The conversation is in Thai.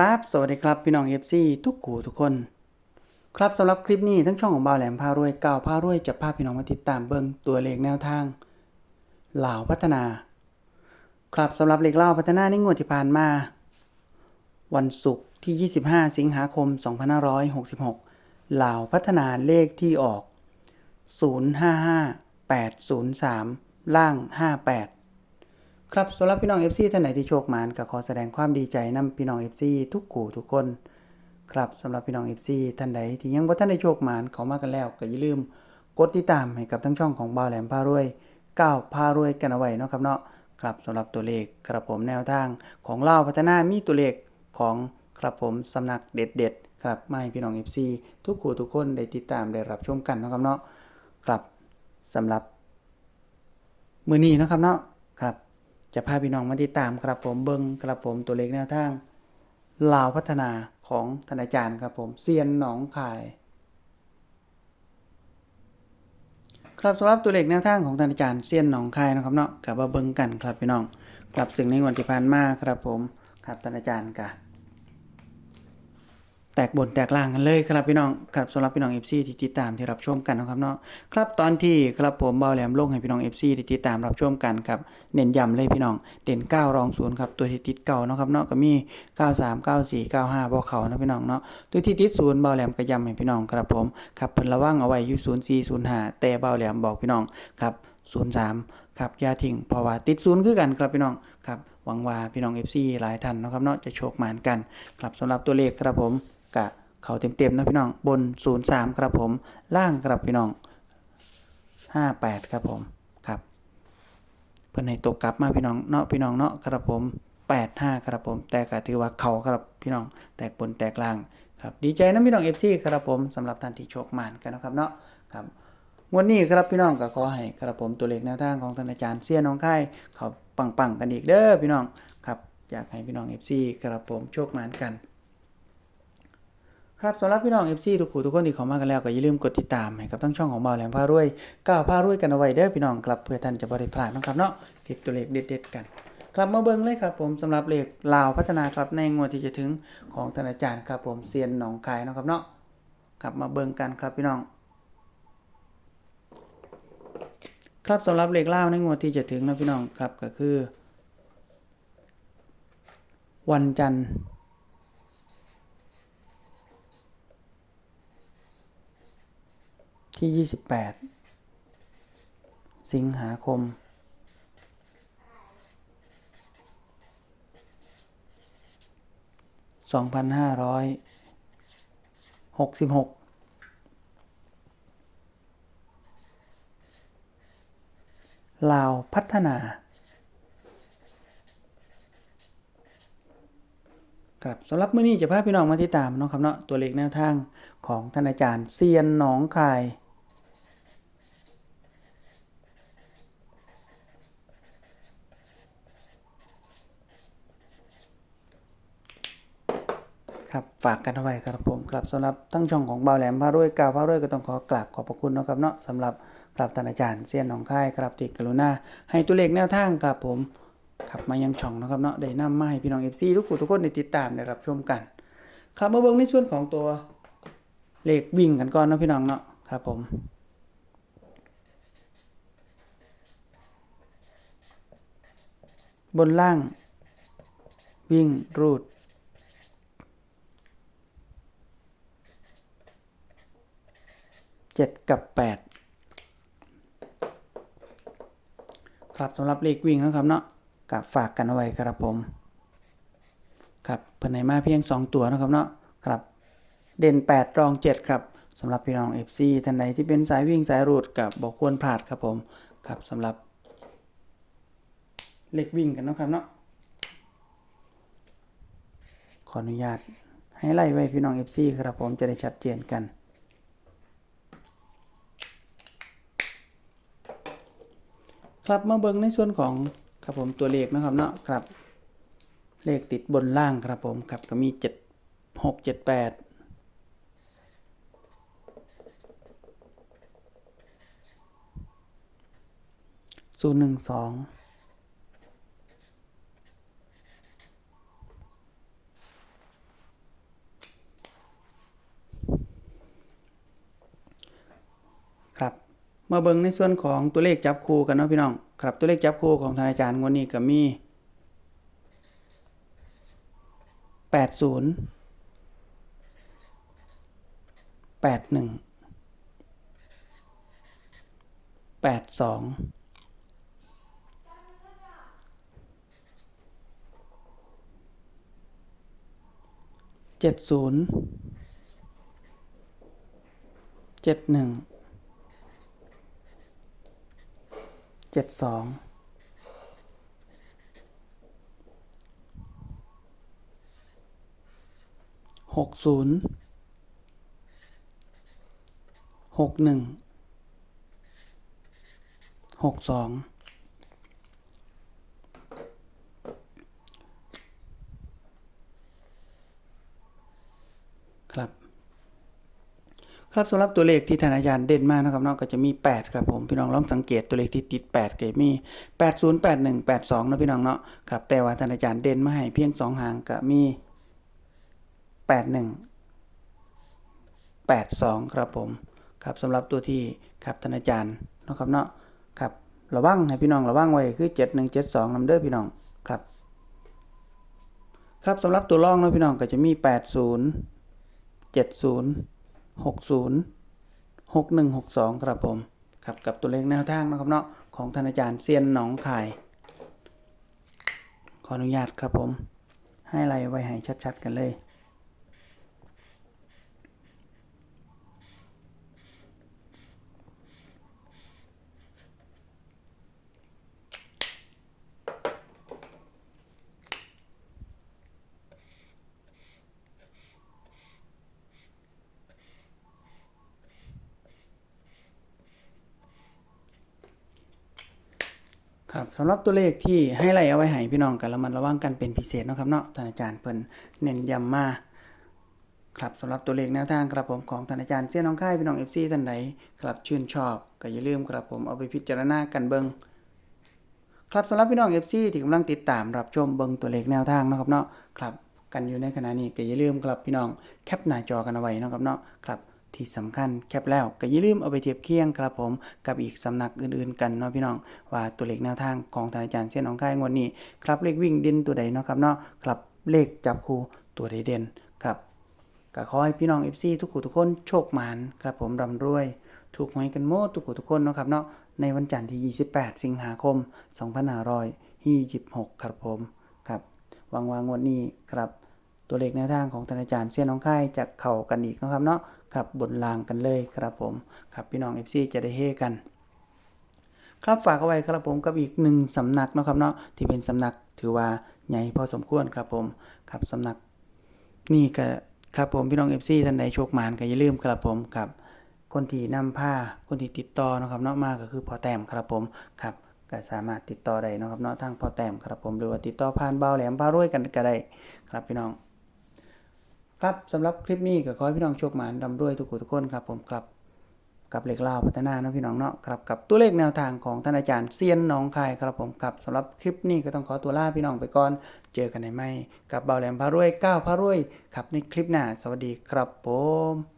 ครับสวัสดีครับพี่น้องเอฟซีทุกกูทุกคน ครับสำหรับคลิปนี้ทั้งช่องของบ่าวแหลมพารวยเก่าพารวยจะพาพี่น้องมาติดตามเบิ่งตัวเลขแนวทางเหล่าพัฒนา ครับสำหรับเลขเหล่าพัฒนาในงวดที่ผ่านมา วันศุกร์ที่ 25 สิงหาคม 2566เหล่าพัฒนาเลขที่ออก 055803 ล่าง 58 ครับสำหรับพี่น้อง FC ท่านไหนที่โชคหมานก็ขอแสดงความดีใจนำพี่น้อง FC ทุกกูทุกคน ครับสำหรับพี่น้อง FC ท่านใดที่ยังบ่ท่านได้โชคหมานเขามากันแล้วก็อย่าลืม กดติดตามให้กับทั้งช่องของบ่าวแหลมพารวยก้าวพารวยกันเอาไว้เนาะครับเนาะครับสำหรับตัวเลขกระผมแนวทางของเล่าพัฒนามีตัวเลขของครับผมสำนักเด็ดๆครับมาให้พี่น้อง FC ทุกคู่ทุกคนได้ติดตามได้รับชมกันนะครับเนาะครับสำหรับมือนี้นะครับเนาะ จะพาพี่น้องมาติดตามครับผมเบิ้งครับผมตัวเลขแนวทางลาวพัฒนาของธนาจารย์ครับผมเซียนหนองคาย ครับสำหรับตัวเลขแนวทางของธนาจารย์เซียนหนองคายนะครับเนาะกับมาเบิ้งกันครับพี่น้องกลับสิ่งในวันที่ผ่านมาครับผมครับธนาจารย์กะ แตกบนแตกล่างกันเลยครับพี่น้องครับสำหรับพี่น้อง FC ที่ติดตามที่รับชมกันนะครับเนาะครับตอนที่ครับผมเบาแหลมลงให้พี่น้อง FC ที่ติดตามรับชมกันครับเน้นย้ำเลยพี่น้องเด่น 9 รอง0ครับตัวที่ติดเก่าเนาะครับเนาะก็มี 93 94 95บ่เขานะพี่น้องเนาะตัวที่ติด0เบาแหลมก็ย้ำให้พี่น้องครับผมครับเพิ่นระวังเอาไว้อยู่04 05แต่เบาแหลมบอกพี่น้องครับ03ครับอย่าทิ้งเพราะว่าติดศูนย์คือกันครับพี่น้องครับหวังว่าพี่น้อง FC หลายท่านเนะครับเนาะจะโชคหมานกันครับสำหรับตัวเลขครับผม กะเขาเต็มๆนะพี่น้องบน 03 ครับผมล่างครับพี่น้อง 58 ครับผมครับ เพิ่นให้ตกกลับมาพี่น้องเนาะพี่น้องเนาะครับผม 85 ครับผม แต่ก็ถือว่าเขาครับพี่น้องแตกบนแตกล่างครับดีใจนะพี่น้อง FC ครับผมสำหรับท่านที่โชคหมานกันนะครับเนาะครับวันนี้ครับพี่น้องก็ขอให้ครับผมตัวเลขแนวทางของท่านอาจารย์เสียน้องค่ายเขาปังๆกันอีกเด้อพี่น้องครับอยากให้พี่น้อง FC ครับผมโชคหมานกัน ครับสำหรับพี่น้อง FC ทุกคู่ทุกคนที่เข้ามากันแล้วก็อย่าลืมกดติดตามให้กับทั้งช่องของเบาแหลมพารวยก้าวพารวยกันเอาไว้เด้อพี่น้องครับเพื่อท่านจะบ่ได้พลาดนะครับเนาะคลิปตัวเลขเด็ดๆกันครับมาเบิ่งเลยครับผมสำหรับเลขลาวพัฒนาครับในงวดที่จะถึงของท่านาจารย์ครับผมเซียนหนองคายนะครับเนาะครับมาเบิ่งกันครับพี่น้อง ครับสำหรับเลขลาวในงวดที่จะถึงนะพี่น้องครับก็คือ วันจันทร์ ที่ 28 สิงหาคม2566ลาวพัฒนา ครับสำหรับมื้อนี้จะพาพี่น้องมาติดตามเนาะครับเนาะตัวเลขแนวทางของท่านอาจารย์เซียนหนองคาย ครับฝากกันเอาไว้ครับผมครับสำหรับทั้งช่องของเบาแหลมพารวยกาวพารวยก็ต้องขอกราบขอบพระคุณนะครับเนาะสำหรับกราบท่านอาจารย์เซียนหนองคายครับที่กรุณาให้ตัวเลขแนวทางครับผมครับมายังช่องนะครับเนาะได้นำมาให้พี่น้อง FC ทุกผู้ทุกคนได้ติดตามได้รับชมกัน ครับมาเบิ่งในส่วนของตัวเลขวิ่งกันก่อนนะพี่น้องเนาะครับผมบนล่าง วิ่งรูด เจ็ดกับแปดครับสำหรับเลขวิ่งนะครับเนาะกับฝากกันเอาไว้ครับผม ครับเพิ่นให้มาเพียง 2 ตัวนะครับเนาะครับเด่น 8 รอง 7 ครับสำหรับพี่น้อง FC ท่านใดที่เป็นสายวิ่งสายรูดกับบอกควรพลาดครับผมครับสำหรับเลขวิ่งกันนะครับเนาะขออนุญาตให้ไล่ไว้พี่น้อง FC ครับผมจะได้ชัดเจนกัน ครับมาเบิ่งในส่วนของครับผมตัวเลขนะครับเนาะครับ เลขติดบนล่างครับผมครับก็มีเจ็ดหกเจ็ดแปดศูนย์หนึ่งสอง มาเบิ่งในส่วนของตัวเลขจับคู่กันเนาะพี่น้องครับตัวเลขจับคู่ของทางอาจารย์งวดนี้ก็มี 80 81 82 70 71 เจ็ดสองหกศูนย์หกหนึ่งหกสองครับ ครับสำหรับตัวเลขที่ทานอาจารย์เด่นมากนะครับเนอกก็จะมี 8 ครับผมพี่น้องลองสังเกตตัวเลขที่ติด8ก็มี 80 81 82นะพี่น้องเนาะครับแต่ว่าทานอาจารย์เด่นมาให้เพียง 2 หางก็มี 81 82 ครับผมครับสำหรับตัวที่ครับทานอาจารย์นะครับเนาะครับระวังให้พี่น้องระวังไว้คือ 7172นำเด้อพี่น้องครับครับสำหรับตัวรองนะพี่น้องก็จะมี 80 70 ศูนย์หกหนึ่งหกสองครับผมครับกับตัวเลขแนวทางนะครับเนาะของท่านอาจารย์เซียนหนองคาย ขออนุญาตครับผม ให้ไล่ไว้ให้ชัด ๆ กันเลย ครับสำหรับตัวเลขที่ให้ไล่เอาไว้ให้พี่น้องกันระมัดระวังกันเป็นพิเศษนะครับเนาะท่านอาจารย์เพิ่นเน้นย้ำมาครับสำหรับตัวเลขแนวทางครับผมของท่านอาจารย์เสี้ยนน้องค่ายพี่น้อง FC ท่านใดครับชื่นชอบก็อย่าลืมครับผมเอาไปพิจารณากันเบิงครับสำหรับพี่น้อง FC ที่กำลังติดตามรับชมเบิงตัวเลขแนวทางนะครับเนาะครับกันอยู่ในขณะนี้ก็อย่าลืมครับพี่น้องแคปหน้าจอกันเอาไว้นะครับเนาะครับ ที่สำคัญแคปแล้วก็อย่าลืมเอาไปเทียบเคียงครับผมกับอีกสำนักอื่นๆกันเนาะพี่น้อง ว่าตัวเลขแนวทางของทางอาจารย์เส้นของค่ายงวดนี้ครับเลขวิ่งด่นตัวใดเนาะครับเนาะครับเลขจับคู่ตัวใดเด่นครับก็ขอให้พี่น้อง FC ทุกคนทุกคนโชคหมานครับผมร่ำรวย ถูกหวยกันหมดทุกคนทุกคนเนาะครับเนาะในวันจันทร์ที่ 28 สิงหาคม 2526 ครับผม ครับหวังว่างวดนี้ครับ ตัวเลขแนวทางของธนาจารย์เสี้ยนน้องค่ายจะเข้ากันอีกนะครับเนาะครับบนรางกันเลยครับผมครับพี่น้อง FC จะได้เฮกัน ครับฝากเอาไว้ครับผมกับอีกหนึ่งสำนักนะครับเนาะที่เป็นสำนักถือว่าใหญ่พอสมควรครับผมครับสำนักนี่ก็ครับผมพี่น้อง FC ท่านใดโชคหมานก็อย่าลืมครับผมครับคนที่นำผ้าคนที่ติดต่อนะครับเนาะมาก็คือพอแต้มครับผมครับก็สามารถติดต่อได้นะครับเนาะทางพอแต้มครับผมหรือว่าติดต่อผ่านเบาแหลมพารวยกันก็ได้ครับพี่น้อง ครับสำหรับคลิปนี้ก็ขอให้พี่น้องโชคหมานร่ำรวยทุกคนทุกคนครับผมครับกับเหล็กลาวพัฒนาเนาะพี่น้องเนาะครับกับตัวเลขแนวทางของท่านอาจารย์เซียนน้องคายครับผมครับสำหรับคลิปนี้ก็ต้องขอตัวลาพี่น้องไปก่อน เจอกันในไม่กับเบาแหลมพารวยก้าวพารวยครับในคลิปหน้าสวัสดีครับผม